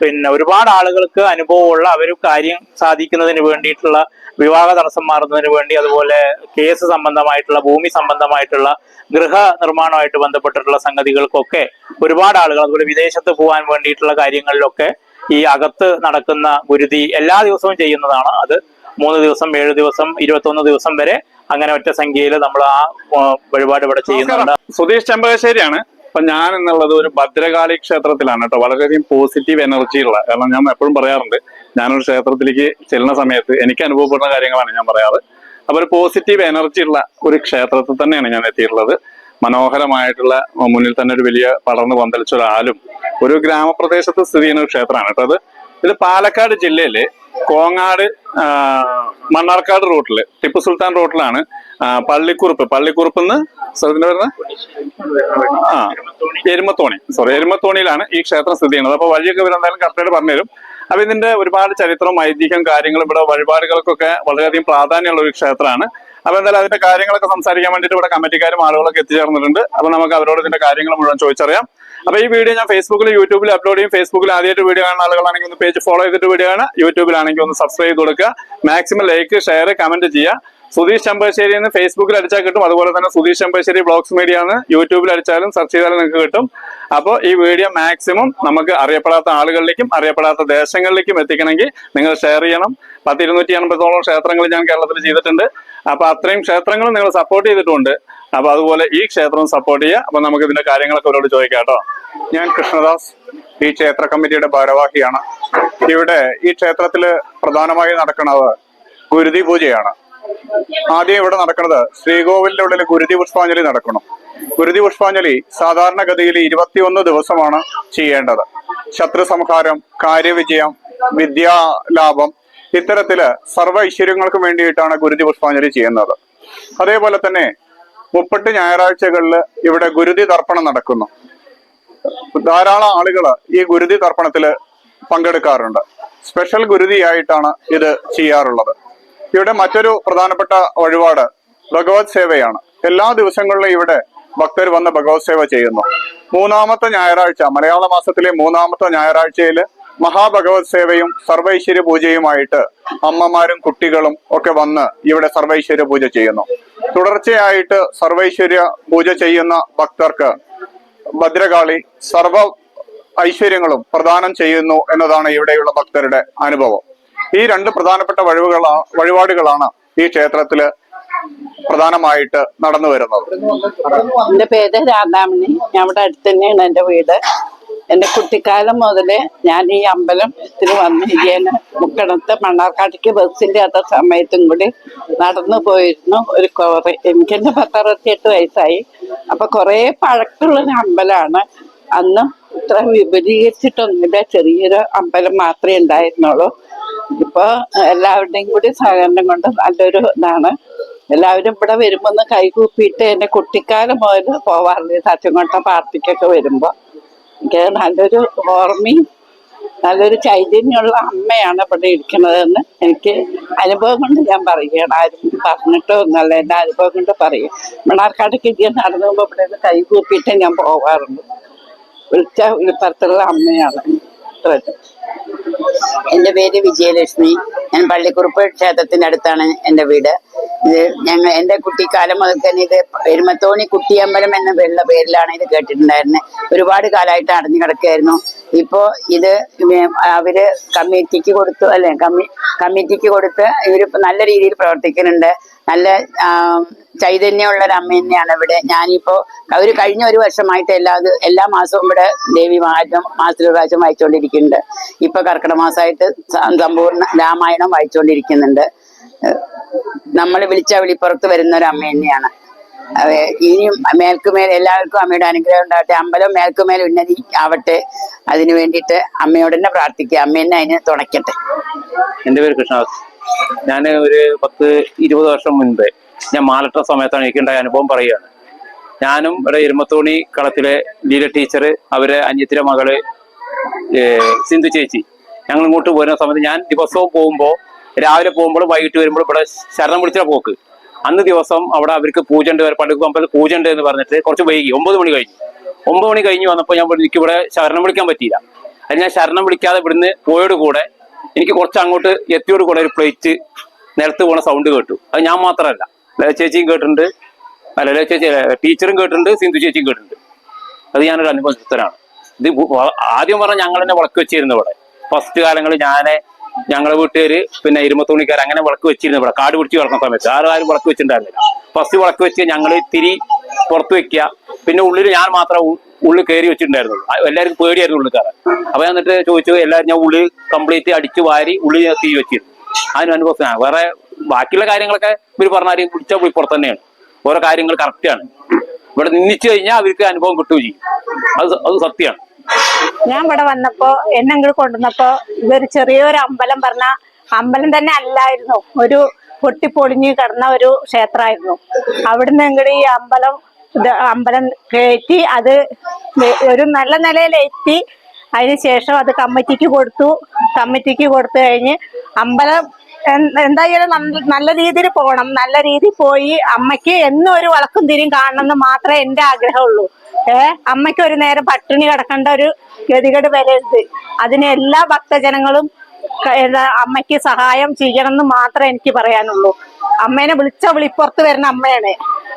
പിന്നെ ഒരുപാട് ആളുകൾക്ക് അനുഭവമുള്ള അവർ കാര്യം സാധിക്കുന്നതിന് വേണ്ടിയിട്ടുള്ള വിവാഹ തടസ്സം മാറുന്നതിന് വേണ്ടി അതുപോലെ കേസ് സംബന്ധമായിട്ടുള്ള ഭൂമി സംബന്ധമായിട്ടുള്ള ഗൃഹ നിർമ്മാണമായിട്ട് ബന്ധപ്പെട്ടിട്ടുള്ള സംഗതികൾക്കൊക്കെ ഒരുപാട് ആളുകൾ അതുപോലെ വിദേശത്ത് പോകാൻ വേണ്ടിയിട്ടുള്ള കാര്യങ്ങളിലൊക്കെ ഈ അകത്ത് നടക്കുന്ന ഗുരുതി എല്ലാ ദിവസവും ചെയ്യുന്നതാണ്. അത് മൂന്ന് ദിവസം ഏഴ് ദിവസം ഇരുപത്തൊന്ന് ദിവസം വരെ അങ്ങനെ ഒറ്റ സംഖ്യയിൽ നമ്മൾ ആ വഴിപാട് ഇവിടെ ചെയ്യുന്നുണ്ട്. സുധീഷ് ചെമ്പകശ്ശേരിയാണ്. അപ്പൊ ഞാൻ എന്നുള്ളത് ഒരു ഭദ്രകാളി ക്ഷേത്രത്തിലാണ് കേട്ടോ. വളരെയധികം പോസിറ്റീവ് എനർജി ഉള്ള. കാരണം ഞാൻ എപ്പോഴും പറയാറുണ്ട് ഞാനൊരു ക്ഷേത്രത്തിലേക്ക് ചെല്ലുന്ന സമയത്ത് എനിക്ക് അനുഭവപ്പെടുന്ന കാര്യങ്ങളാണ് ഞാൻ പറയാറ്. അപ്പൊ ഒരു പോസിറ്റീവ് എനർജി ഉള്ള ഒരു ക്ഷേത്രത്തിൽ തന്നെയാണ് ഞാൻ എത്തിയിട്ടുള്ളത്. മനോഹരമായിട്ടുള്ള മുന്നിൽ തന്നെ ഒരു വലിയ പടർന്ന് പന്തലിച്ച ഒരാലും ഒരു ഗ്രാമപ്രദേശത്ത് സ്ഥിതി ചെയ്യുന്ന ഒരു ക്ഷേത്രമാണ് കേട്ടോ അത്. ഇത് പാലക്കാട് ജില്ലയിലെ കോങ്ങാട് മണ്ണാർക്കാട് റൂട്ടിൽ ടിപ്പു സുൽത്താൻ റൂട്ടിലാണ് പള്ളിക്കുറുപ്പ് പള്ളിക്കുറുപ്പ്. എന്ന് സ്ഥലത്തിന്റെ വരുന്നത് ആ എരുമത്തോണി. സോറി എരുമത്തോണിയിലാണ് ഈ ക്ഷേത്രം സ്ഥിതി ചെയ്യുന്നത്. അപ്പൊ വഴിയൊക്കെ ഇവരെന്തായാലും കറക്റ്റായിട്ട് പറഞ്ഞുതരും. അപ്പൊ ഇതിന്റെ ഒരുപാട് ചരിത്രവും ഐതിഹ്യം കാര്യങ്ങളും ഇവിടെ വഴിപാടുകൾക്കൊക്കെ വളരെയധികം പ്രാധാന്യമുള്ള ഒരു ക്ഷേത്രമാണ്. അപ്പൊ എന്തായാലും അതിന്റെ കാര്യങ്ങളൊക്കെ സംസാരിക്കാൻ വേണ്ടിയിട്ട് ഇവിടെ കമ്മിറ്റിക്കാരും ആളുകളൊക്കെ എത്തിച്ചേർന്നിട്ടുണ്ട്. അപ്പൊ നമുക്ക് അവരോട് ഇതിന്റെ കാര്യങ്ങൾ മുഴുവൻ ചോദിച്ചറിയാം. അപ്പൊ ഈ വീഡിയോ ഞാൻ ഫേസ്ബുക്കിൽ യൂട്യൂബിൽ അപ്ലോഡ് ചെയ്യും. ഫേസ്ബുക്കിൽ ആദ്യമായിട്ട് വീഡിയോ കാണുന്ന ആളുകളാണെങ്കിൽ ഒന്ന് പേജ് ഫോളോ ചെയ്തിട്ട് വീഡിയോ കാണാം യൂട്യൂബിലാണെങ്കിൽ ഒന്ന് സബ്സ്ക്രൈബ് ചെയ്ത് കൊടുക്കുക. മാക്സിമം ലൈക്ക് ഷെയർ കമന്റ് ചെയ്യുക. സുധീഷ് ചെമ്പശ്ശേരി എന്ന് ഫേസ്ബുക്കിൽ അടിച്ചാൽ കിട്ടും. അതുപോലെ തന്നെ സുധീഷ് ചെമ്പശ്ശേരി ബ്ലോഗ്സ് മീഡിയ എന്ന് യൂട്യൂബിൽ അടിച്ചാലും സെർച്ച് ചെയ്താലും നിങ്ങൾക്ക് കിട്ടും. അപ്പോൾ ഈ വീഡിയോ മാക്സിമം നമുക്ക് അറിയപ്പെടാത്ത ആളുകളിലേക്കും അറിയപ്പെടാത്ത ദേശങ്ങളിലേക്കും എത്തിക്കണമെങ്കിൽ നിങ്ങൾ ഷെയർ ചെയ്യണം. പത്ത് ഇരുന്നൂറ്റി എൺപതോളം ക്ഷേത്രങ്ങൾ ഞാൻ കേരളത്തിൽ ചെയ്തിട്ടുണ്ട്. അപ്പോൾ അത്രയും ക്ഷേത്രങ്ങൾ നിങ്ങൾ സപ്പോർട്ട് ചെയ്തിട്ടുണ്ട്. അപ്പോൾ അതുപോലെ ഈ ക്ഷേത്രം സപ്പോർട്ട് ചെയ്യുക. അപ്പോൾ നമുക്ക് ഇതിന്റെ കാര്യങ്ങളൊക്കെ അവരോട് ചോദിക്കാം കേട്ടോ. ഞാൻ കൃഷ്ണദാസ് ഈ ക്ഷേത്ര കമ്മിറ്റിയുടെ ഭാരവാഹിയാണ്. ഇവിടെ ഈ ക്ഷേത്രത്തിൽ പ്രധാനമായി നടക്കുന്നത് ഗുരുതി പൂജയാണ്. ആദ്യം ഇവിടെ നടക്കുന്നത് ശ്രീകോവിലിന്റെ ഉള്ളിൽ ഗുരുതി പുഷ്പാഞ്ജലി നടക്കണം. ഗുരുതി പുഷ്പാഞ്ജലി സാധാരണഗതിയിൽ ഇരുപത്തിയൊന്ന് ദിവസമാണ് ചെയ്യേണ്ടത്. ശത്രു സംഹാരം കാര്യവിജയം വിദ്യാലാഭം ഇത്തരത്തിൽ സർവ ഐശ്വര്യങ്ങൾക്കും വേണ്ടിയിട്ടാണ് ഗുരുതി പുഷ്പാഞ്ജലി ചെയ്യുന്നത്. അതേപോലെ തന്നെ മുപ്പട്ട് ഞായറാഴ്ചകളിൽ ഇവിടെ ഗുരുതി തർപ്പണം നടക്കുന്നു. ധാരാളം ആളുകൾ ഈ ഗുരുതി തർപ്പണത്തിൽ പങ്കെടുക്കാറുണ്ട്. സ്പെഷ്യൽ ഗുരുതിയായിട്ടാണ് ഇത് ചെയ്യാറുള്ളത്. ഇവിടെ മറ്റൊരു പ്രധാനപ്പെട്ട വഴിപാട് ഭഗവത് സേവയാണ്. എല്ലാ ദിവസങ്ങളിലും ഇവിടെ ഭക്തർ വന്ന് ഭഗവത് സേവ ചെയ്യുന്നു. മൂന്നാമത്തെ ഞായറാഴ്ച മലയാള മാസത്തിലെ മൂന്നാമത്തെ ഞായറാഴ്ചയിൽ മഹാഭഗവത് സേവയും സർവൈശ്വര്യ പൂജയുമായിട്ട് അമ്മമാരും കുട്ടികളും ഒക്കെ വന്ന് ഇവിടെ സർവൈശ്വര്യ പൂജ ചെയ്യുന്നു. തുടർച്ചയായിട്ട് സർവൈശ്വര്യ പൂജ ചെയ്യുന്ന ഭക്തർക്ക് ഭദ്രകാളി സർവ ഐശ്വര്യങ്ങളും പ്രദാനം ചെയ്യുന്നു എന്നതാണ് ഇവിടെയുള്ള ഭക്തരുടെ അനുഭവം. ഈ രണ്ട് പ്രധാനപ്പെട്ട വഴിവുകളാ വഴിപാടുകളാണ് ഈ ക്ഷേത്രത്തിൽ പ്രധാനമായിട്ട് നടന്നു വരുന്നത്. എന്റെ പേര് രാധാമണി. ഞാൻ ഇവിടെ അടുത്ത് തന്നെയാണ് എന്റെ വീട്. എന്റെ കുട്ടിക്കാലം മുതൽ ഞാൻ ഈ അമ്പലത്തിൽ വന്നിരിക്കുന്ന മുക്കടത്ത് ബസ്സിന്റെ അത്ര സമയത്തും കൂടി നടന്നു പോയിരുന്നു ഒരു കുറെ എനിക്ക് എന്നെ പത്തറുപത്തിയെട്ട് വയസ്സായി. അപ്പൊ കുറേ പഴക്കമുള്ളൊരു അമ്പലമാണ് അന്ന് ഇത്ര വിപുലീകരിച്ചിട്ടൊന്നുമില്ല. ചെറിയൊരു അമ്പലം മാത്രമേ ഉണ്ടായിരുന്നുള്ളൂ. ഇപ്പൊ എല്ലാവരുടെയും കൂടി സഹകരണം കൊണ്ട് നല്ലൊരു ഇതാണ്. എല്ലാവരും ഇവിടെ വരുമ്പോൾ ഒന്ന് കൈകൂപ്പിയിട്ട് എന്റെ കുട്ടിക്കാലം മുതൽ പോവാറുണ്ട്. സത്യംകൊട്ട പാർട്ടിക്കൊക്കെ വരുമ്പോ. എനിക്ക് നല്ലൊരു ഓർമ്മയും നല്ലൊരു ചൈതന്യമുള്ള അമ്മയാണ് ഇവിടെ ഇരിക്കുന്നതെന്ന് എനിക്ക് അനുഭവം കൊണ്ട് ഞാൻ പറയുകയാണ്. ആരും പറഞ്ഞിട്ടോ എന്നല്ല എന്റെ അനുഭവം കൊണ്ട് പറയും. മണ്ണാർക്കാടേക്ക് കിട്ടിയ നടന്നു പോകുമ്പോൾ ഇവിടെ നിന്ന് കൈകൂപ്പിയിട്ട് ഞാൻ പോവാറുണ്ട്. വിളിച്ച വിളിപ്പുറത്തുള്ള അമ്മയാണ്. ഇത്രയും എന്റെ പേര് വിജയലക്ഷ്മി. ഞാൻ പള്ളിക്കുറുപ്പ് ക്ഷേത്രത്തിന്റെ അടുത്താണ് എന്റെ വീട്. ഇത് ഞങ്ങൾ എന്റെ കുട്ടിക്കാലം മുതൽ തന്നെ ഇത് പെരുമത്തോണി കുട്ടിയമ്പലം എന്ന പേരുള്ള പേരിലാണ് ഇത് കേട്ടിട്ടുണ്ടായിരുന്നത് ഒരുപാട് കാലമായിട്ട് അടഞ്ഞു കിടക്കുകയായിരുന്നു. ഇപ്പോൾ ഇത് അവർ കമ്മിറ്റിക്ക് കൊടുത്തു അല്ലെ കമ്മി കമ്മിറ്റിക്ക് കൊടുത്ത് ഇവരിപ്പോൾ നല്ല രീതിയിൽ പ്രവർത്തിക്കുന്നുണ്ട്. നല്ല ചൈതന്യമുള്ള ഒരു അമ്മ തന്നെയാണ് ഇവിടെ. ഞാനിപ്പോ ഒരു കഴിഞ്ഞ ഒരു വർഷമായിട്ട് എല്ലാ എല്ലാ മാസവും ഇവിടെ ദേവി മാറ്റം മാസത്തിൽ പ്രാവശ്യം വായിച്ചുകൊണ്ടിരിക്കുന്നുണ്ട് ഇപ്പൊ കർക്കിടക മാസമായിട്ട് സമ്പൂർണ രാമായണം വായിച്ചുകൊണ്ടിരിക്കുന്നുണ്ട് നമ്മൾ വിളിച്ച വിളിപ്പുറത്ത് വരുന്ന ഒരു അമ്മ തന്നെയാണ്. ഇനിയും മേൽക്കുമേൽ എല്ലാവർക്കും അമ്മയുടെ അനുഗ്രഹം ഉണ്ടാവട്ടെ അമ്പലം മേൽക്കുമേൽ ഉന്നതി ആവട്ടെ. അതിനു വേണ്ടിയിട്ട് അമ്മയോട് തന്നെ പ്രാർത്ഥിക്കുക. അമ്മ തന്നെ അതിന് തുണയ്ക്കട്ടെ. എന്റെ പേര് കൃഷ്ണദാസ്. ഞാൻ ഒരു പത്ത് ഇരുപത് വർഷം മുൻപ് ഞാൻ മാലട്ട സമയത്താണ് എനിക്കുണ്ടായ അനുഭവം പറയുകയാണ്. ഞാനും ഇവിടെ ഇരുമത്തോണി കളത്തിലെ ലീല ടീച്ചർ അവരെ അന്യത്തിലെ മകൾ സിന്ധു ചേച്ചി ഞങ്ങൾ ഇങ്ങോട്ട് പോരുന്ന സമയത്ത് ഞാൻ ദിവസവും പോകുമ്പോൾ രാവിലെ പോകുമ്പോൾ വൈകിട്ട് വരുമ്പോൾ ഇവിടെ ശരണം വിളിച്ച പോക്ക്. അന്ന് ദിവസം അവിടെ അവർക്ക് പൂജ ഉണ്ട് പള്ളിക്ക് അമ്പലത്തിൽ പൂജ ഉണ്ട് എന്ന് പറഞ്ഞിട്ട് കുറച്ച് വൈകി ഒമ്പത് മണി കഴിഞ്ഞു. ഒമ്പത് മണി കഴിഞ്ഞ് വന്നപ്പോൾ ഞാൻ എനിക്ക് ഇവിടെ ശരണം വിളിക്കാൻ പറ്റിയില്ല. അത് ഞാൻ ശരണം വിളിക്കാതെ ഇവിടുന്ന് പോയോട് കൂടെ എനിക്ക് കുറച്ച് അങ്ങോട്ട് എത്തിയോട് കൂടെ ഒരു പ്ലേറ്റ് നിലത്ത് പോണ സൗണ്ട് കേട്ടു. അത് ഞാൻ മാത്രമല്ല. ലേ ചേച്ചിയും കേട്ടിട്ടുണ്ട്. അല്ല ലല ചേച്ചി ടീച്ചറും കേട്ടിട്ടുണ്ട് സിന്ധു ചേച്ചിയും കേട്ടിട്ടുണ്ട്. അത് ഞാനൊരു അനുഭവസ്ഥനാണ്. ഇത് ആദ്യം പറഞ്ഞ ഞങ്ങൾ തന്നെ വിളക്ക് വെച്ചിരുന്നു ഇവിടെ. ഫസ്റ്റ് കാലങ്ങളിൽ ഞാനെ ഞങ്ങളെ വീട്ടുകാര് പിന്നെ ഇരുമത്തോണിക്കാർ അങ്ങനെ വിളക്ക് വെച്ചിരുന്നു ഇവിടെ. കാട് പിടിച്ച് കിടക്കുന്ന സമയത്ത്. ആരും ആരും വിളക്ക് വെച്ചിട്ടുണ്ടായിരുന്നില്ല. ഫസ്റ്റ് വിളക്ക് വെച്ച് ഞങ്ങൾ തിരി പുറത്ത് വെക്കുക. പിന്നെ ഉള്ളിൽ ഞാൻ മാത്രം ഉള്ളിൽ കയറി വെച്ചിട്ടുണ്ടായിരുന്നുള്ളൂ. എല്ലാവർക്കും പേടിയായിരുന്നു ഉള്ളിക്കാരൻ അപ്പൊ ഞാൻ എന്നിട്ട് ചോദിച്ചു എല്ലാവരും ഞാൻ ഉള്ളിൽ കംപ്ലീറ്റ് അടിച്ചു വാരി ഉള്ളിൽ ഞാൻ തീ വെച്ചിരുന്നു. അതിന് അനുഭവം വേറെ ബാക്കിയുള്ള കാര്യങ്ങളൊക്കെ ഇവർ പറഞ്ഞാൽ വിളിച്ചാൽ പോയി പുറത്ത് തന്നെയാണ്. ഓരോ കാര്യങ്ങൾ കറക്റ്റാണ് ഇവിടെ നിന്നിച്ചു കഴിഞ്ഞാൽ അവർക്ക് അനുഭവം കിട്ടുകയും ചെയ്യും. അത് അത് സത്യമാണ്. ഞാൻ ഇവിടെ വന്നപ്പോ എന്നെ കൊണ്ടുവന്നപ്പോ ഇതൊരു ചെറിയൊരു അമ്പലം പറഞ്ഞ അമ്പലം തന്നെ അല്ലായിരുന്നു. ഒരു പൊട്ടിപ്പൊളിഞ്ഞ് കിടന്ന ഒരു ക്ഷേത്രമായിരുന്നു. അവിടുന്ന് ഇങ്ങോട്ട് ഈ അമ്പലം അമ്പലം കയറ്റി അത് ഒരു നല്ല നിലയിലെത്തി. അതിനുശേഷം അത് കമ്മിറ്റിക്ക് കൊടുത്തു. കമ്മിറ്റിക്ക് കൊടുത്തു കഴിഞ്ഞ് അമ്പലം എന്തായാലും നല്ല- രീതിയിൽ പോകണം. നല്ല രീതിയിൽ പോയി അമ്മയ്ക്ക് എന്നും ഒരു വളക്കും തിരിയും കാണണം എന്ന് മാത്രമേ എന്റെ ആഗ്രഹമുള്ളൂ. ഏ? അമ്മയ്ക്ക് ഒരു നേരം പട്ടിണി കിടക്കേണ്ട ഒരു ഗതികേട് വരരുത്. അതിന് എല്ലാ ഭക്തജനങ്ങളും അമ്മയ്ക്ക് സഹായം ചെയ്യണം എന്ന് മാത്രമേ എനിക്ക് പറയാനുള്ളൂ. അമ്മേനെ വിളിച്ച വിളിപ്പുറത്ത് വരുന്ന അമ്മയാണ്.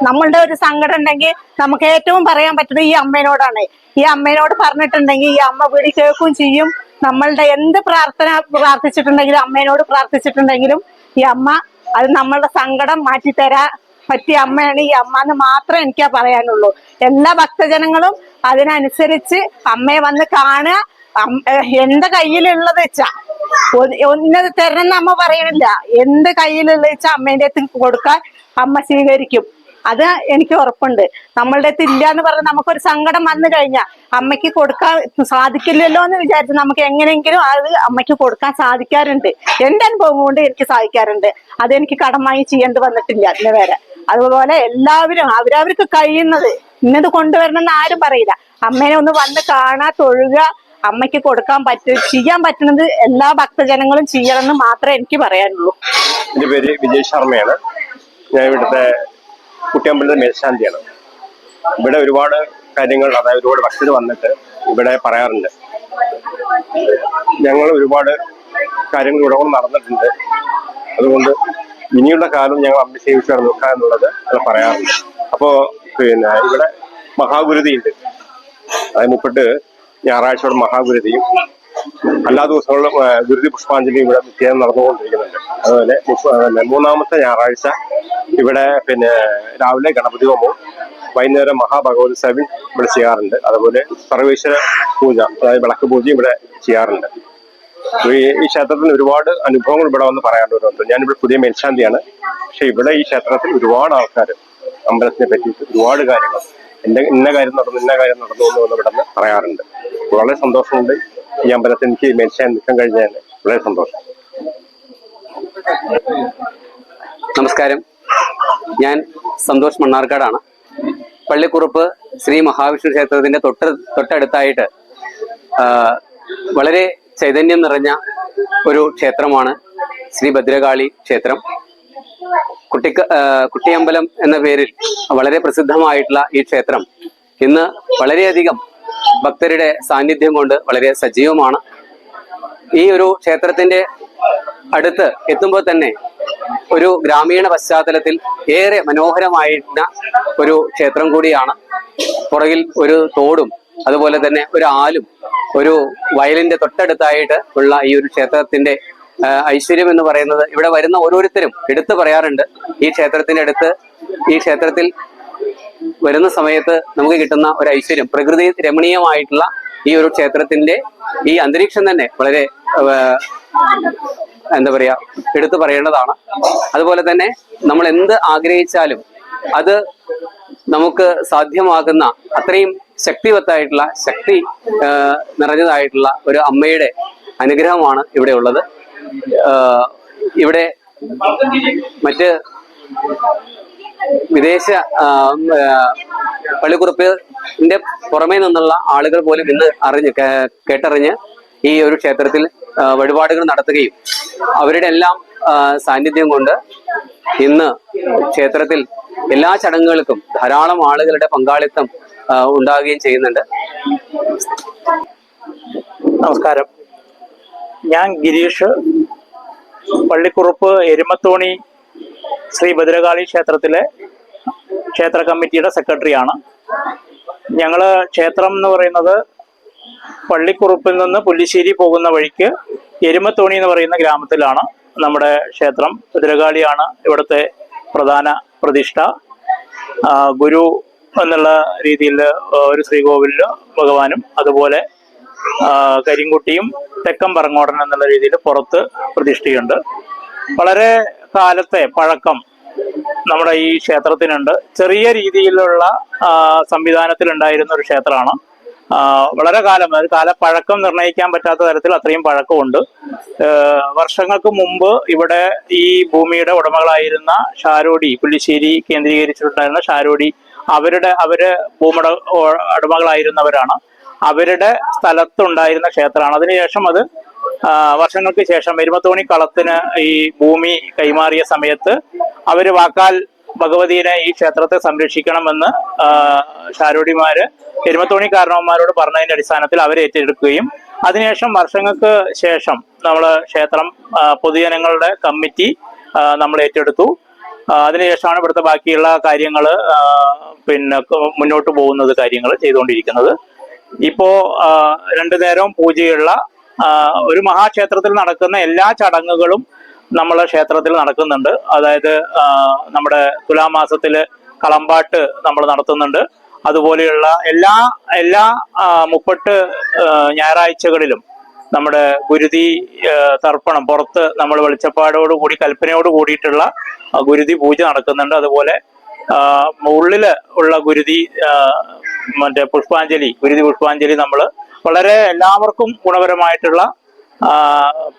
നമ്മളുടെ ഒരു സങ്കടം ഉണ്ടെങ്കിൽ നമുക്ക് ഏറ്റവും പറയാൻ പറ്റുന്നത് ഈ അമ്മേനോടാണ്. ഈ അമ്മേനോട് പറഞ്ഞിട്ടുണ്ടെങ്കിൽ ഈ അമ്മ വിളി കേൾക്കുകയും ചെയ്യും. നമ്മളുടെ എന്ത് പ്രാർത്ഥന പ്രാർത്ഥിച്ചിട്ടുണ്ടെങ്കിലും അമ്മേനോട് പ്രാർത്ഥിച്ചിട്ടുണ്ടെങ്കിലും ഈ അമ്മ അത് നമ്മളുടെ സങ്കടം മാറ്റിത്തരാ പറ്റിയ അമ്മയാണ് ഈ അമ്മ എന്ന് മാത്രമേ എനിക്ക് പറയാനുള്ളൂ. എല്ലാ ഭക്തജനങ്ങളും അതിനനുസരിച്ച് അമ്മയെ വന്ന് കാണുക. എന്റെ കയ്യിലുള്ളത് വെച്ചാ. ഒ- ഒന്നത് തരണം അമ്മ പറയണില്ല. എന്ത് കയ്യിലുള്ള വെച്ചാൽ അമ്മേന്റെ അടുത്ത് കൊടുക്കാൻ അമ്മ സ്വീകരിക്കും. അത് എനിക്ക് ഉറപ്പുണ്ട്. നമ്മളുടെ അടുത്ത് ഇല്ല എന്ന് പറഞ്ഞ് നമുക്കൊരു സങ്കടം വന്നു കഴിഞ്ഞാൽ അമ്മയ്ക്ക് കൊടുക്കാൻ സാധിക്കില്ലല്ലോ എന്ന് വിചാരിച്ചു നമുക്ക് എങ്ങനെയെങ്കിലും അത് അമ്മയ്ക്ക് കൊടുക്കാൻ സാധിക്കാറുണ്ട്. എന്റെ അനുഭവം കൊണ്ട് എനിക്ക് സാധിക്കാറുണ്ട്. അതെനിക്ക് കടമായി ചെയ്യേണ്ടി വന്നിട്ടില്ല ഇന്ന് വരെ. അതുപോലെ എല്ലാവരും അവരവർക്ക് കഴിയുന്നത് ഇന്നത് കൊണ്ടുവരണം എന്ന് ആരും പറയില്ല. അമ്മേനെ ഒന്ന് വന്ന് കാണാ തൊഴുക അമ്മയ്ക്ക് കൊടുക്കാൻ പറ്റും ചെയ്യാൻ പറ്റുന്നത് എല്ലാ ഭക്തജനങ്ങളും ചെയ്യണമെന്ന് മാത്രമേ എനിക്ക് പറയാനുള്ളൂ. എന്റെ പേര് വിജയ് ശർമ്മയാണ്. ഞാൻ ഇവിടുത്തെ കുട്ടിയമ്പലത്തെ മേൽശാന്തിയാണ്. ഇവിടെ ഒരുപാട് കാര്യങ്ങൾ അതായത് ഒരുപാട് ഭക്തർ വന്നിട്ട് ഇവിടെ പറയാറുണ്ട്. ഞങ്ങൾ ഒരുപാട് കാര്യങ്ങൾ ഇവിടെ കൊണ്ട് നടന്നിട്ടുണ്ട്. അതുകൊണ്ട് ഇനിയുള്ള കാലം ഞങ്ങൾ അമ്മ സേവിച്ചു നോക്കുക എന്നുള്ളത് പറയാറുണ്ട്. അപ്പോ പിന്നെ ഇവിടെ മഹാഗുരുതിയുണ്ട്. അതായത് മുപ്പിട്ട് ഞായറാഴ്ച ഇവിടെ മഹാഗുരുതിയും എല്ലാ ദിവസങ്ങളിലും ഗുരുതി പുഷ്പാഞ്ജലി ഇവിടെ നിത്യേന നടന്നുകൊണ്ടിരിക്കുന്നുണ്ട്. അതുപോലെ പിന്നെ മൂന്നാമത്തെ ഞായറാഴ്ച ഇവിടെ പിന്നെ രാവിലെ ഗണപതി ഹോമവും വൈകുന്നേരം മഹാഭഗവത് സേവയും ഇവിടെ ചെയ്യാറുണ്ട്. അതുപോലെ സർവേശ്വര പൂജ അതായത് വിളക്ക് പൂജയും ഇവിടെ ചെയ്യാറുണ്ട്. ഈ ക്ഷേത്രത്തിന് ഒരുപാട് അനുഭവങ്ങൾ ഇവിടെ വന്ന് പറയാണ്ട് ഞാൻ ഞാനിവിടെ പുതിയ മേൽശാന്തിയാണ്. പക്ഷെ ഇവിടെ ഈ ക്ഷേത്രത്തിൽ ഒരുപാട് ആൾക്കാർ അമ്പലത്തിനെ പറ്റിയിട്ട് ഒരുപാട് കാര്യങ്ങൾ എന്റെ ഇന്ന കാര്യം നടന്നു ഇന്ന കാര്യം നടന്നു എന്ന് വന്ന് ഇവിടെ പറയാറുണ്ട്. വളരെ സന്തോഷമുണ്ട്. ഈ അമ്പലത്തിൽ എനിക്ക് മേൽശാൻ നിൽക്കാൻ കഴിഞ്ഞാൽ വളരെ സന്തോഷം. നമസ്കാരം. ഞാൻ സന്തോഷ് മണ്ണാർക്കാടാണ്. പള്ളിക്കുറുപ്പ് ശ്രീ മഹാവിഷ്ണു ക്ഷേത്രത്തിന്റെ തൊട്ട് തൊട്ടടുത്തായിട്ട് വളരെ ചൈതന്യം നിറഞ്ഞ ഒരു ക്ഷേത്രമാണ് ശ്രീ ഭദ്രകാളി ക്ഷേത്രം. കുട്ടിക്ക കുട്ടിയമ്പലം എന്ന പേരിൽ വളരെ പ്രസിദ്ധമായിട്ടുള്ള ഈ ക്ഷേത്രം ഇന്ന് വളരെയധികം ഭക്തരുടെ സാന്നിധ്യം കൊണ്ട് വളരെ സജീവമാണ്. ഈ ഒരു ക്ഷേത്രത്തിന്റെ അടുത്ത് എത്തുമ്പോൾ തന്നെ ഒരു ഗ്രാമീണ പശ്ചാത്തലത്തിൽ ഏറെ മനോഹരമായിരുന്ന ഒരു ക്ഷേത്രം കൂടിയാണ്. പുറകിൽ ഒരു തോടും അതുപോലെ തന്നെ ഒരു ആലും ഒരു വയലിന്റെ തൊട്ടടുത്തായിട്ട് ഉള്ള ഈ ഒരു ക്ഷേത്രത്തിന്റെ ഐശ്വര്യം എന്ന് പറയുന്നത് ഇവിടെ വരുന്ന ഓരോരുത്തരും എടുത്തു പറയാറുണ്ട്. ഈ ക്ഷേത്രത്തിന്റെ അടുത്ത് ഈ ക്ഷേത്രത്തിൽ വരുന്ന സമയത്ത് നമുക്ക് കിട്ടുന്ന ഒരു ഐശ്വര്യം. പ്രകൃതി രമണീയമായിട്ടുള്ള ഈ ഒരു ക്ഷേത്രത്തിന്റെ ഈ അന്തരീക്ഷം തന്നെ വളരെ എന്താ പറയാ എടുത്തു പറയേണ്ടതാണ്. അതുപോലെ തന്നെ നമ്മൾ എന്ത് ആഗ്രഹിച്ചാലും അത് നമുക്ക് സാധ്യമാകുന്ന അത്രയും ശക്തിവത്തായിട്ടുള്ള ശക്തി നിറഞ്ഞതായിട്ടുള്ള ഒരു അമ്മയുടെ അനുഗ്രഹമാണ് ഇവിടെ ഉള്ളത്. ഇവിടെ മറ്റ് വിദേശ പള്ളിക്കുറുപ്പിന്റെ പുറമേ നിന്നുള്ള ആളുകൾ പോലും ഇന്ന് അറിഞ്ഞ് കേട്ടറിഞ്ഞ് ഈ ഒരു ക്ഷേത്രത്തിൽ വഴിപാടുകൾ നടത്തുകയും അവരുടെ എല്ലാം സാന്നിധ്യം കൊണ്ട് ഇന്ന് ക്ഷേത്രത്തിൽ എല്ലാ ചടങ്ങുകൾക്കും ധാരാളം ആളുകളുടെ പങ്കാളിത്തം ഉണ്ടാകുകയും ചെയ്യുന്നുണ്ട്. നമസ്കാരം. ഞാൻ ഗിരീഷ് പള്ളിക്കുറുപ്പ് എരുമത്തോണി ശ്രീ ഭദ്രകാളി ക്ഷേത്രത്തിലെ ക്ഷേത്ര കമ്മിറ്റിയുടെ സെക്രട്ടറിയാണ്. ഞങ്ങൾ ക്ഷേത്രം എന്ന് പറയുന്നത് പള്ളിക്കുറുപ്പിൽ നിന്ന് പുല്ലിശ്ശേരി പോകുന്ന വഴിക്ക് എരുമത്തോണി എന്ന് പറയുന്ന ഗ്രാമത്തിലാണ് നമ്മുടെ ക്ഷേത്രം. ഭദ്രകാളിയാണ് ഇവിടുത്തെ പ്രധാന പ്രതിഷ്ഠ. ഗുരു എന്നുള്ള രീതിയിൽ ഒരു ശ്രീകോവിലിൽ ഭഗവാനും അതുപോലെ കരിങ്കുട്ടിയും തെക്കം പറങ്ങോടൻ എന്നുള്ള രീതിയിൽ പുറത്ത് പ്രതിഷ്ഠയുണ്ട് വളരെ കാലത്തെ പഴക്കം നമ്മുടെ ഈ ക്ഷേത്രത്തിനുണ്ട്. ചെറിയ രീതിയിലുള്ള സംവിധാനത്തിലുണ്ടായിരുന്ന ഒരു ക്ഷേത്രമാണ്. വളരെ കാലം അതായത് കാലപ്പഴക്കം നിർണയിക്കാൻ പറ്റാത്ത തരത്തിൽ അത്രയും പഴക്കമുണ്ട്. വർഷങ്ങൾക്ക് മുമ്പ് ഇവിടെ ഈ ഭൂമിയുടെ ഉടമകളായിരുന്ന ഷാരോടി പുല്ലിശ്ശേരി കേന്ദ്രീകരിച്ചിട്ടുണ്ടായിരുന്ന ഷാരോടി അവരുടെ അവർ ഭൂമുട ഉടമകളായിരുന്നവരാണ് അവരുടെ സ്ഥലത്തുണ്ടായിരുന്ന ക്ഷേത്രമാണ്. അതിനുശേഷം അത് വർഷങ്ങൾക്ക് ശേഷം എരുമത്തോണി കളത്തിന് ഈ ഭൂമി കൈമാറിയ സമയത്ത് അവർ വാക്കാൽ ഭഗവതിയെ ഈ ക്ഷേത്രത്തെ സംരക്ഷിക്കണമെന്ന് ഷാരോടിമാര് എരുമത്തോണി കാരണവന്മാരോട് പറഞ്ഞതിന്റെ അടിസ്ഥാനത്തിൽ അവരെ ഏറ്റെടുക്കുകയും അതിനുശേഷം വർഷങ്ങൾക്ക് ശേഷം നമ്മൾ ക്ഷേത്രം പൊതുജനങ്ങളുടെ കമ്മിറ്റി നമ്മൾ ഏറ്റെടുത്തു. അതിനുശേഷമാണ് ഇവിടുത്തെ ബാക്കിയുള്ള കാര്യങ്ങൾ പിന്നെ മുന്നോട്ട് പോകുന്നത് കാര്യങ്ങൾ ചെയ്തുകൊണ്ടിരിക്കുന്നത്. ഇപ്പോ രണ്ടു നേരവും പൂജയുള്ള ഒരു മഹാക്ഷേത്രത്തിൽ നടക്കുന്ന എല്ലാ ചടങ്ങുകളും നമ്മളെ ക്ഷേത്രത്തിൽ നടക്കുന്നുണ്ട്. അതായത് നമ്മുടെ തുലാമാസത്തിൽ കളമ്പാട്ട് നമ്മൾ നടത്തുന്നുണ്ട്. അതുപോലെയുള്ള എല്ലാ എല്ലാ മുപ്പട്ട് ഞായറാഴ്ചകളിലും നമ്മുടെ ഗുരുതി തർപ്പണം പുറത്ത് നമ്മൾ വെളിച്ചപ്പാടോട് കൂടി കൽപ്പനയോട് കൂടിയിട്ടുള്ള ഗുരുതി പൂജ നടക്കുന്നുണ്ട്. അതുപോലെ ഉള്ളിൽ ഉള്ള ഗുരുതി മറ്റേ പുഷ്പാഞ്ജലി ഗുരുതി പുഷ്പാഞ്ജലി നമ്മൾ വളരെ എല്ലാവർക്കും ഗുണപരമായിട്ടുള്ള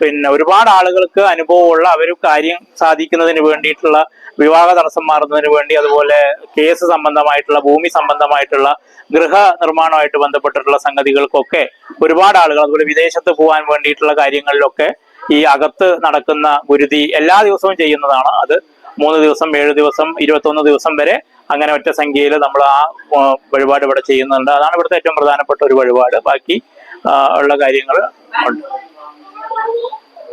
പിന്നെ ഒരുപാട് ആളുകൾക്ക് അനുഭവമുള്ള അവർ കാര്യം സാധിക്കുന്നതിന് വേണ്ടിയിട്ടുള്ള വിവാഹ തടസ്സം മാറുന്നതിന് വേണ്ടി അതുപോലെ കേസ് സംബന്ധമായിട്ടുള്ള ഭൂമി സംബന്ധമായിട്ടുള്ള ഗൃഹ നിർമ്മാണമായിട്ട് ബന്ധപ്പെട്ടിട്ടുള്ള സംഗതികൾക്കൊക്കെ ഒരുപാട് ആളുകൾ അതുപോലെ വിദേശത്ത് പോകാൻ വേണ്ടിയിട്ടുള്ള കാര്യങ്ങളിലൊക്കെ ഈ അകത്ത് നടക്കുന്ന ഗുരുതി എല്ലാ ദിവസവും ചെയ്യുന്നതാണ്. അത് മൂന്ന് ദിവസം ഏഴ് ദിവസം ഇരുപത്തൊന്ന് ദിവസം വരെ അങ്ങനെ ഒറ്റ സംഖ്യയിൽ നമ്മൾ ആ വഴിപാട് ഇവിടെ ചെയ്യുന്നുണ്ട്. അതാണ് ഇവിടുത്തെ ഏറ്റവും പ്രധാനപ്പെട്ട ഒരു വഴിപാട്. ബാക്കി ഉള്ള കാര്യങ്ങൾ ഉണ്ട്.